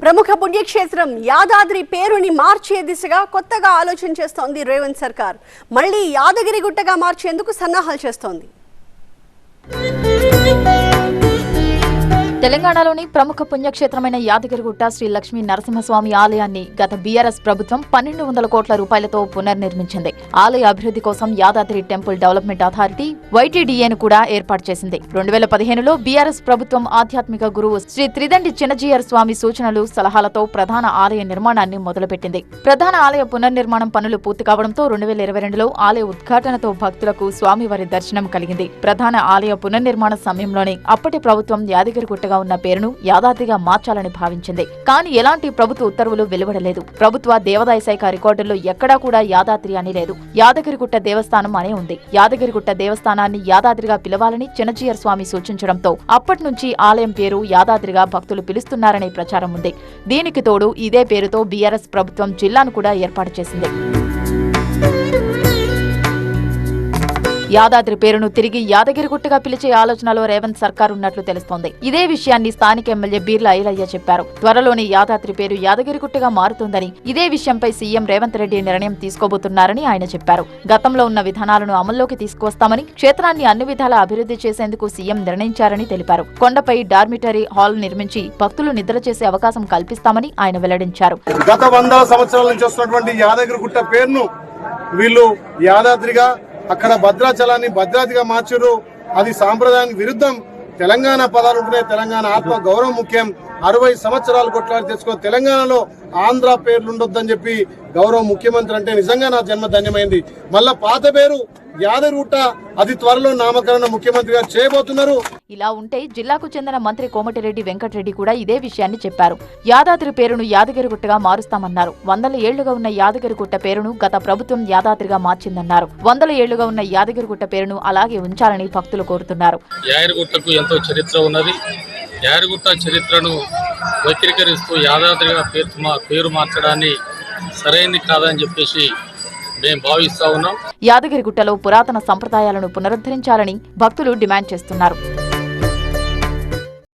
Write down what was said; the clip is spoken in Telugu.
ప్రముఖ పుణ్యక్షేత్రం యాదాద్రి పేరుని మార్చే దిశగా కొత్తగా ఆలోచన చేస్తోంది రేవంత్ సర్కార్. మళ్ళీ యాదగిరి గుట్టగా మార్చేందుకు సన్నాహాలు చేస్తోంది. తెలంగాణలోని ప్రముఖ పుణ్యక్షేత్రమైన యాదగిరిగుట్ట శ్రీ లక్ష్మీ నరసింహస్వామి ఆలయాన్ని గత బీఆర్ఎస్ ప్రభుత్వం పన్నెండు వందల కోట్ల రూపాయలతో పునర్నిర్మించింది. ఆలయ అభివృద్ధి కోసం యాదాద్రి టెంపుల్ డెవలప్మెంట్ అథారిటీ వైటీడీఏను కూడా ఏర్పాటు చేసింది. రెండు వేల పదిహేనులో బీఆర్ఎస్ ప్రభుత్వం ఆధ్యాత్మిక గురువు శ్రీ త్రిదండి చిన్నజీయర్ స్వామి సూచనలు సలహాలతో ప్రధాన ఆలయ నిర్మాణాన్ని మొదలుపెట్టింది. ప్రధాన ఆలయ పునర్నిర్మాణం పనులు పూర్తి కావడంతో రెండు వేల ఇరవై రెండులో ఆలయ ఉద్ఘాటనతో భక్తులకు స్వామివారి దర్శనం కలిగింది. ప్రధాన ఆలయ పునర్నిర్మాణ సమయంలోనే అప్పటి ప్రభుత్వం యాదగిరిగుట్ట సంస్థగా ఉన్న పేరును యాదాద్రిగా మార్చాలని భావించింది. కానీ ఎలాంటి ప్రభుత్వ ఉత్తర్వులు వెలువడలేదు. ప్రభుత్వ దేవాదాయ శాఖ రికార్డుల్లో ఎక్కడా కూడా యాదాద్రి అని లేదు. యాదగిరిగుట్ట దేవస్థానం అనే ఉంది. యాదగిరిగుట్ట దేవస్థానాన్ని యాదాద్రిగా పిలవాలని చిన్నజీయర్ స్వామి సూచించడంతో అప్పటి నుంచి ఆలయం పేరు యాదాద్రిగా భక్తులు పిలుస్తున్నారనే ప్రచారం ఉంది. దీనికి తోడు ఇదే పేరుతో బీఆర్ఎస్ ప్రభుత్వం జిల్లాను కూడా ఏర్పాటు చేసింది. యాదాద్రి పేరును తిరిగి యాదగిరిగుట్టగా పిలిచే ఆలోచనలో రేవంత్ సర్కార్ ఉన్నట్లు తెలుస్తోంది. ఇదే విషయాన్ని స్థానిక ఎమ్మెల్యే బీర్ల ఐలయ్య చెప్పారు. త్వరలోనే యాదాద్రి పేరు యాదగిరిగుట్టగా మారుతుందని ఇదే విషయంపై సీఎం రేవంత్ రెడ్డి నిర్ణయం తీసుకోబోతున్నారని ఆయన చెప్పారు. గతంలో ఉన్న విధానాలను అమల్లోకి తీసుకువస్తామని క్షేత్రాన్ని అన్ని విధాలా అభివృద్ధి చేసేందుకు సీఎం నిర్ణయించారని తెలిపారు. కొండపై డార్మిటరీ హాల్ నిర్మించి భక్తులు నిద్ర చేసే అవకాశం కల్పిస్తామని ఆయన వెల్లడించారు. గత వంద సంవత్సరాల నుంచి వస్తున్నటువంటి యాదగిరి గుట్ట పేరును వీళ్ళు యాదాద్రిగా అక్కడ భద్రాచలాన్ని భద్రాతిగా మార్చరు అది సాంప్రదాయానికి విరుద్ధం. తెలంగాణ పదాలు ఉంటున్నాయి. తెలంగాణ ఆత్మ గౌరవం ముఖ్యం. అరవై సంవత్సరాలు కొట్లాడి తెచ్చుకో తెలంగాణలో ఆంధ్ర పేర్లు ఉండొద్దని చెప్పి గౌరవ ముఖ్యమంత్రి అంటే నిజంగా నా జన్మ ధన్యమైంది. మళ్ళా పాత పేరు యాదగిరిగుట్ట అది త్వరలో నామకరణ ముఖ్యమంత్రిగా చేయబోతున్నారు. ఇలా ఉంటే జిల్లాకు చెందిన మంత్రి కోమటిరెడ్డి వెంకటరెడ్డి కూడా ఇదే విషయాన్ని చెప్పారు. యాదాద్రి పేరును యాదగిరిగుట్టగా మారుస్తామన్నారు. వందల ఏళ్ళుగా ఉన్న యాదగిరిగుట్ట పేరును గత ప్రభుత్వం యాదాద్రిగా మార్చిందన్నారు. వందల ఏళ్ళుగా ఉన్న యాదగిరిగుట్ట పేరును అలాగే ఉంచాలని భక్తులు కోరుతున్నారు. యాయరుగుట్టకు ఎంతో చరిత్ర ఉన్నది. యాయరుగుట్ట చరిత్రను వక్రీకరిస్తూ యాదాద్రిగా పేరు మా పేరు మార్చడాన్ని సరైనది కాదని చెప్పేసి మేము భావిస్తా ఉన్నాం. యాదగిరిగుట్టలో పురాతన సంప్రదాయాలను పునరుద్ధరించాలని భక్తులు డిమాండ్ చేస్తున్నారు.